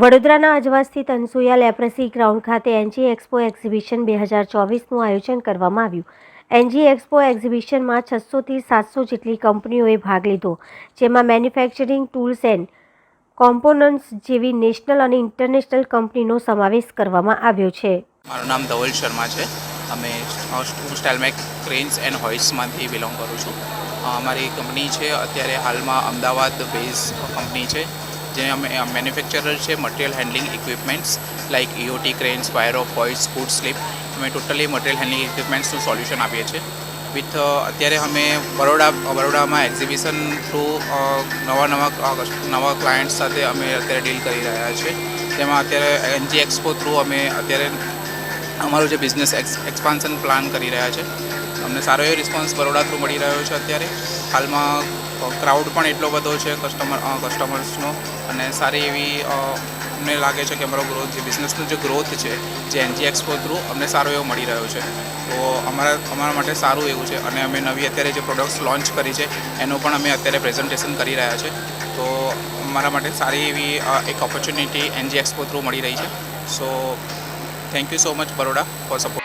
વડોદરાના અજવા સ્થિત Anasuya leprosy ground ખાતે એનજી એક્સપો એક્ઝિબિશન બે હજાર ચોવીસનું આયોજન કરવામાં આવ્યું. એનજી એક્સપો એક્ઝિબિશનમાં છસોથી સાતસો જેટલી કંપનીઓએ ભાગ લીધો, જેમાં મેન્યુફેક્ચરિંગ ટૂલ્સ એન્ડ કોમ્પોનન્ટ્સ જેવી નેશનલ અને ઇન્ટરનેશનલ કંપનીનો સમાવેશ કરવામાં આવ્યો છે. મારું નામ ધવલ શર્મા છે. અમે સ્ટાઇલમેક ક્રેન્સ એન્ડ હોઇસમાંથી બિલોંગ કરું છું. અમારી કંપની છે. અત્યારે હાલમાં અમદાવાદ બેઝ કંપની છે. જે મેન્યુફેક્ચરર છે material handling equipments like EOT cranes વાયરો પોઇસ ફૂડ સ્લીપ અમે ટોટલી મટીરિયલ હેન્ડલિંગ ઇક્વિપમેન્ટ્સનું સોલ્યુશન આપીએ છીએ. વિથ અત્યારે અમે બરોડા, બરોડામાં એક્ઝિબિશન થ્રુ નવા નવા નવા ક્લાયન્ટ્સ સાથે અમે અત્યારે ડીલ કરી રહ્યા છીએ. તેમાં અત્યારે એનજી એક્સપો થ્રુ અમે અત્યારે અમારું જે બિઝનેસ એક્સપાન્શન પ્લાન કરી રહ્યા છે. અમને સારો એવો રિસ્પોન્સ બરોડા થ્રુ મળી રહ્યો છે અત્યારે. હાલમાં ક્રાઉડ પણ એટલો બધો છે કસ્ટમર કસ્ટમર્સનો અને સારી એવી અમને લાગે છે કે અમારો ગ્રોથ જે બિઝનેસનો જે ગ્રોથ છે, જે એનજી એક્સપો થ્રુ અમને સારો એવો મળી રહ્યો છે. તો અમારા અમારા માટે સારું એવું છે. અને અમે નવી અત્યારે જે પ્રોડક્ટ્સ લોન્ચ કરી છે, એનું પણ અમે અત્યારે પ્રેઝન્ટેશન કરી રહ્યા છે. તો અમારા માટે સારી એવી એક ઓપોર્ચ્યુનિટી એનજી એક્સપો થ્રુ મળી રહી છે. So thank you so much Baroda for support